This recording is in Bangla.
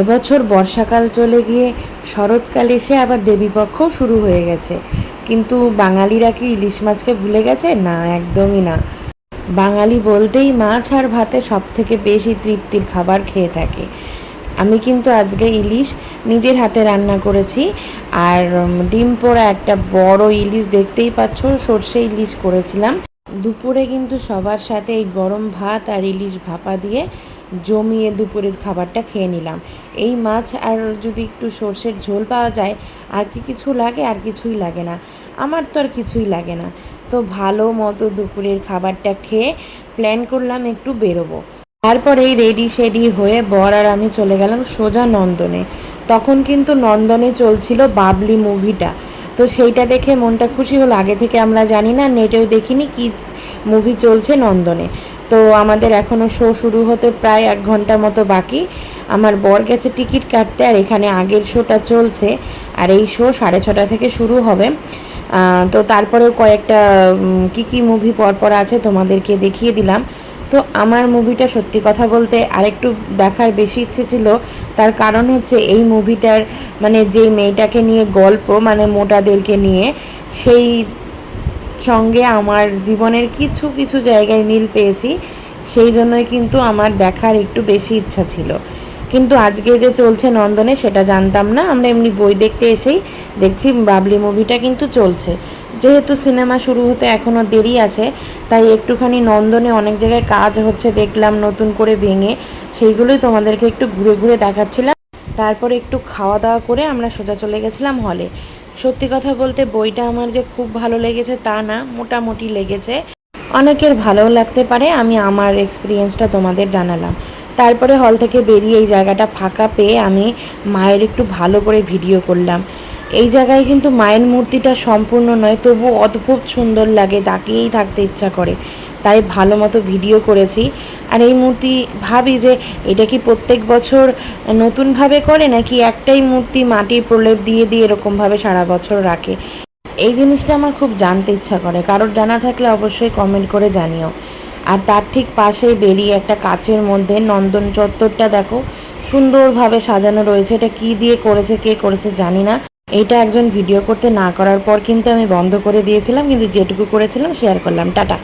এবছর বর্ষাকাল চলে গিয়ে শরৎকাল এসে আবার দেবীপক্ষও শুরু হয়ে গেছে। কিন্তু বাঙালিরা কি ইলিশ মাছকে ভুলে গেছে? না, একদমই না। বাঙালি বলতেই মাছ আর ভাতে সব থেকে বেশি তৃপ্তির খাবার খেয়ে থাকে। আমি কিন্তু আজকে ইলিশ নিজের হাতে রান্না করেছি আর ডিম পোড়া একটা বড় ইলিশ দেখতেই পাচ্ছ, সর্ষে ইলিশ করেছিলাম। দুপুরে কিন্তু সবার সাথে এই গরম ভাত আর ইলিশ ভাপা দিয়ে জমিয়ে দুপুরের খাবারটা খেয়ে নিলাম। এই মাছ আর যদি একটু সর্ষের ঝোল পাওয়া যায়, আর কি কিছু লাগে আর কিছুই লাগে না। আমার তো আর কিছুই লাগে না। তো ভালো মতো দুপুরের খাবারটা খেয়ে প্ল্যান করলাম একটু বেরোবো। তারপরেই রেডি শেডি হয়ে বর আর আমি চলে গেলাম সোজা নন্দনে। তখন কিন্তু নন্দনে চলছিল বাবলি মুভিটা। তো সেইটা দেখে মনটা খুশি হলো। আগে থেকে আমরা জানি না, নেটেও দেখিনি কি মুভি চলছে নন্দনে। তো আমাদের এখনও শো শুরু হতে প্রায় এক ঘণ্টা মতো বাকি। আমার বর গেছে টিকিট কাটতে আর এখানে আগের শোটা চলছে। আর এই শো সাড়ে ছটা থেকে শুরু হবে। তো তারপরেও কয়েকটা কি কি মুভি পরপর আছে তোমাদেরকে দেখিয়ে দিলাম। তো আমার মুভিটা সত্যি কথা বলতে আরেকটু দেখার বেশি ইচ্ছে ছিল। তার কারণ হচ্ছে এই মুভিটার মানে যে মেয়েটাকে নিয়ে গল্প মানে মোটাদেরকে নিয়ে, সেই সঙ্গে আমার জীবনের কিছু কিছু জায়গায় মিল পেয়েছি। সেই জন্যই কিন্তু আমার দেখার একটু বেশি ইচ্ছা ছিল। কিন্তু আজকে যে চলছে নন্দনে, সেটা জানতাম না। আমরা এমনি বই দেখতে এসেই দেখছি বাবলি মুভিটা কিন্তু চলছে। যেহেতু সিনেমা শুরু হতে এখনও দেরি আছে, তাই একটুখানি নন্দনে অনেক জায়গায় কাজ হচ্ছে, দেখলাম নতুন করে ভেঙে। সেইগুলোই তোমাদেরকে একটু ঘুরে ঘুরে দেখাচ্ছিলাম। তারপরে একটু খাওয়া দাওয়া করে আমরা সোজা চলে গেছিলাম হলে। সত্যি কথা বলতে বইটা আমার যে খুব ভালো লেগেছে তা না, মোটামুটি লেগেছে। অনেকের ভালোও লাগতে পারে, আমি আমার এক্সপিরিয়েন্সটা তোমাদের জানালাম। তারপরে হল থেকে বেরিয়ে এই জায়গাটা ফাঁকা পেয়ে আমি মায়ের একটু ভালো করে ভিডিও করলাম। এই জায়গায় কিন্তু মায়ের মূর্তিটা সম্পূর্ণ নয়, তবু অদ্ভুত সুন্দর লাগে, তাকিয়েই থাকতে ইচ্ছা করে। তাই ভালো মতো ভিডিও করেছি। আর এই মূর্তি ভাবি যে, এটা কি প্রত্যেক বছর নতুনভাবে করে নাকি একটাই মূর্তি মাটির প্রলেপ দিয়ে দিয়ে এরকমভাবে সারা বছর রাখে? এই জিনিসটা আমার খুব জানতে ইচ্ছা করে। কারোর জানা থাকলে অবশ্যই কমেন্ট করে জানিও। আর তার ঠিক পাশে বেরিয়ে একটা কাচের মধ্যে নন্দন চত্বরটা দেখো। সুন্দরভাবে সাজানো রয়েছে। এটা কি দিয়ে করেছে, কে করেছে জানি না। এটা একজন ভিডিও করতে না করার পর কিন্তু আমি বন্ধ করে দিয়েছিলাম, কিন্তু যেটুকু করেছিলাম শেয়ার করলাম। টাটা।